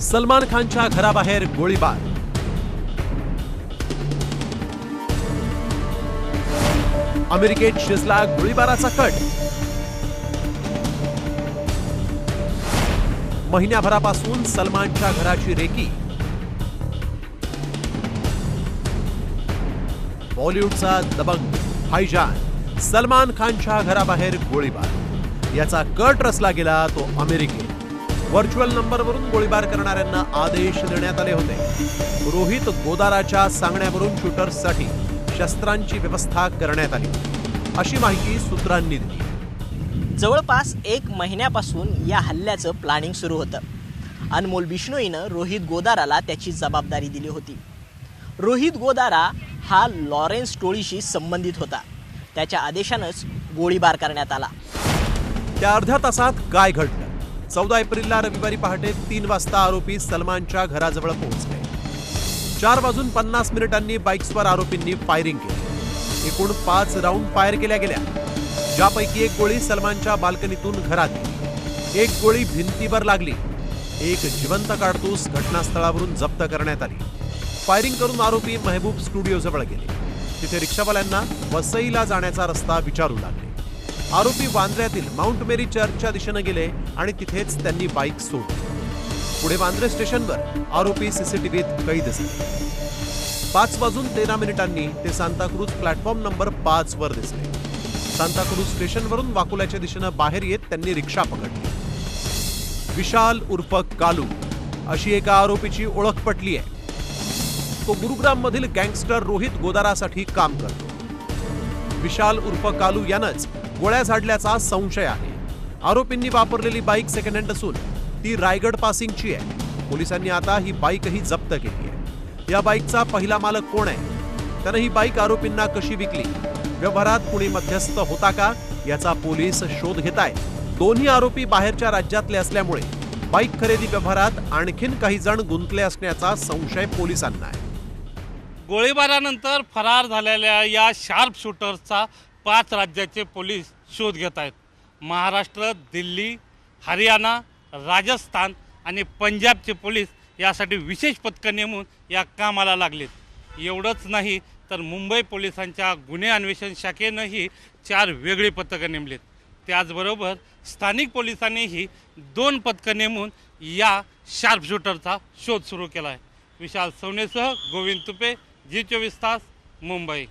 सलमान खानच्या घराबाहेर गोळीबार. अमेरिकेत शिजला गोळीबाराचा कट. महिन्याभरापासून सलमानच्या घराची रेकी. बॉलिवूडचा दबंग हायजान सलमान खानच्या घराबाहेर गोळीबार. याचा कट रचला गेला तो अमेरिकेत. व्हर्च्युअल नंबरवरून गोळीबार करणाऱ्यांना आदेश देण्यात आले होते. रोहित गोदाराच्या सांगण्यावरून शूटर्ससाठी शस्त्रांची व्यवस्था करण्यात आली. अशी माहिती सूत्रांनी दिली. जवळपास एक महिन्यापासून या हल्ल्याचं प्लॅनिंग सुरू होतं. अनमोल बिश्नोईनं रोहित गोदाराला त्याची जबाबदारी दिली होती. रोहित गोदारा हा लॉरेन्स टोळीशी संबंधित होता. त्याच्या आदेशानंच गोळीबार करण्यात आला. त्या अर्ध्या तासात काय घडलं? चौदा एप्रिलला रविवारी पहाटे तीन वाजता आरोपी सलमानच्या घराजवळ पोहोचले. चार वाजून पन्नास मिनिटांनी बाईक्सवर आरोपींनी फायरिंग केली. एकूण पाच राऊंड फायर केल्या गेल्या. ज्यापैकी एक गोळी सलमानच्या बाल्कनीतून घरात गेली. एक गोळी भिंतीवर लागली. एक जिवंत काडतूस घटनास्थळावरून जप्त करण्यात आली. फायरिंग करून आरोपी महबूब स्टुडिओजवळ गेले. तिथे रिक्षावाल्यांना वसईला जाण्याचा रस्ता विचारू लागले. आरोपी वांद्र्यातील माउंट मेरी चर्चच्या दिशेनं गेले आणि तिथेच त्यांनी बाईक सोडली. पुढे वांद्रे स्टेशनवर आरोपी सीसीटीव्हीत कैद झाले. पाच वाजून तेरा मिनिटांनी ते सांताक्रूज प्लॅटफॉर्म नंबर पाच वर दिसले. सांताक्रूज स्टेशनवरून वाकुल्याच्या दिशेनं बाहेर येत त्यांनी रिक्षा पकडली. विशाल उर्फ कालू अशी एका आरोपीची ओळख पटली आहे. तो गुरुग्राम मधील गँगस्टर रोहित गोदारासाठी काम करतो. विशाल उर्फ कालू यानंच गोळ्या झाडल्याचा संशय आहे. आरोपींनी वापरलेली बाईक सेकंड हँड असून ती रायगड पासिंगची आहे. पोलिसांनी आता ही बाईकही जप्त केली आहे. या बाईकचा पहिला मालक कोण आहे? त्यानं ही बाईक आरोपींना कशी विकली? व्यवहारात कुणी मध्यस्थ होता का? याचा पोलीस शोध घेत आहे दोन्ही आरोपी बाहेरच्या राज्यातले असल्यामुळे बाईक खरेदी व्यवहारात आणखीन काही जण गुंतले असण्याचा संशय पोलिसांना आहे. गोळीबारानंतर फरार झालेल्या या शार्प शूटर्सचा पाच राज्याचे पोलीस शोध घेत आहेत. महाराष्ट्र दिल्ली हरियाणा राजस्थान आणि पंजाबचे पोलीस यासाठी विशेष पथकं नेमून या कामाला लागलेत. एवढंच नाही तर मुंबई पोलिसांच्या गुन्हे अन्वेषण शाखेनंही चार वेगळी पथकं नेमलीत. त्याचबरोबर स्थानिक पोलिसांनीही दोन पथकं नेमून या शार्पशूटरचा शोध सुरू केला आहे विशाल सवनेसह गोविंद तुपे जी चोवीस तास मुंबई.